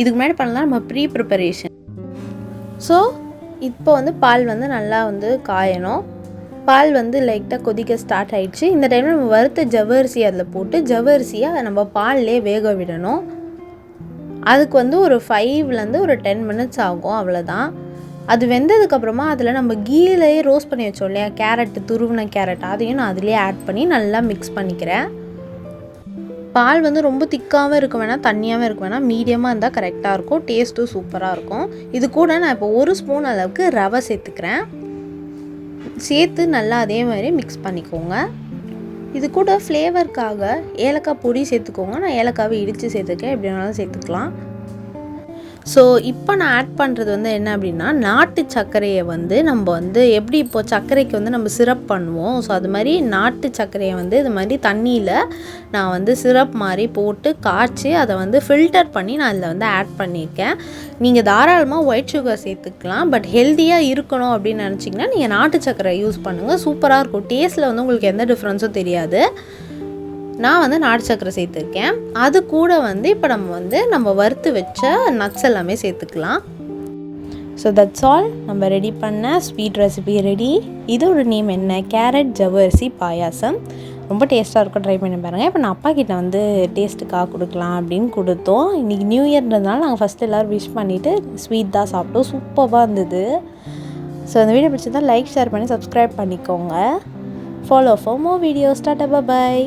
இதுக்கு முன்னாடி பண்ணலாம் நம்ம ப்ரீ ப்ரிப்பரேஷன் ஸோ இப்போ வந்து பால் வந்து நல்லா வந்து காயணும். பால் வந்து லைட்டாக கொதிக்க ஸ்டார்ட் ஆகிடுச்சு இந்த டைமில் நம்ம வறுத்த ஜவ்வரிசி அதில் போட்டு ஜவ்வரிசியை நம்ம பால்லே வேக விடணும். அதுக்கு வந்து ஒரு ஃபைவ்லேருந்து ஒரு டென் மினிட்ஸ் ஆகும் அவ்வளோதான் அது வெந்ததுக்கப்புறமா அதில் நம்ம கீழே ரோஸ்ட் பண்ணி வச்சோம் இல்லையா? கேரட்டு துருவின கேரட் அதையும் நான் அதிலே ஆட் பண்ணி நல்லா மிக்ஸ் பண்ணிக்கிறேன். பால் வந்து ரொம்ப திக்காகவும் இருக்க வேணாம் தண்ணியாகவும் இருக்க வேணாம். மீடியமாக இருந்தால் கரெக்டாக இருக்கும். டேஸ்ட்டும் சூப்பராக இருக்கும். இது கூட நான் இப்போ ஒரு ஸ்பூன் அளவுக்கு ரவை சேர்த்துக்கிறேன். சேர்த்து நல்லா அதே மாதிரி மிக்ஸ் பண்ணிக்கோங்க. இது கூட ஃப்ளேவருக்காக ஏலக்காய் பொடி சேர்த்துக்கோங்க. நான் ஏலக்காவை இடித்து சேர்த்துக்கேன் எப்படி வேணாலும் சேர்த்துக்கலாம். ஸோ இப்போ நான் ஆட் பண்ணுறது வந்து என்ன அப்படின்னா நாட்டு சர்க்கரையை வந்து நம்ம வந்து எப்படி இப்போது சர்க்கரைக்கு வந்து நம்ம சிரப் பண்ணுவோம்? ஸோ அது மாதிரி நாட்டு சர்க்கரையை வந்து இது மாதிரி தண்ணியில் நான் வந்து சிரப் மாதிரி போட்டு காய்ச்சி அதை வந்து ஃபில்டர் பண்ணி நான் அதில் வந்து ஆட் பண்ணியிருக்கேன். நீங்கள் தாராளமாக ஒயிட் சுகர் சேர்த்துக்கலாம். பட் ஹெல்த்தியாக இருக்கணும் அப்படின்னு நினச்சிங்கன்னா நீங்கள் நாட்டு சர்க்கரை யூஸ் பண்ணுங்கள் சூப்பராக இருக்கும். டேஸ்ட்டில் வந்து உங்களுக்கு எந்த டிஃப்ரென்ஸும் தெரியாது. நான் வந்து நாட்டு சக்கரை சேர்த்துருக்கேன். அது கூட வந்து இப்போ நம்ம வந்து நம்ம வறுத்து வச்ச நட்ஸ் எல்லாமே சேர்த்துக்கலாம். ஸோ தட்ஸ் ஆல் நம்ம ரெடி பண்ண ஸ்வீட் ரெசிபி ரெடி இதோட நேம் என்ன? கேரட் ஜவ்வரிசி பாயாசம். ரொம்ப டேஸ்ட்டாக இருக்கும். ட்ரை பண்ணி பாருங்கள் இப்போ நான் அப்பா கிட்ட வந்து டேஸ்ட்டுக்காக கொடுக்கலாம் அப்படின்னு கொடுத்தோம். இன்றைக்கி நியூ இயர்ன்றதுனால நாங்கள் ஃபஸ்ட்டு எல்லோரும் விஷ் பண்ணிவிட்டு ஸ்வீட் தான் சாப்பிட்டோம். சூப்பராக இருந்தது. ஸோ அந்த வீடியோ பிடிச்சதா லைக் ஷேர் பண்ணி சப்ஸ்கிரைப் பண்ணிக்கோங்க. Follow for more videos tata bye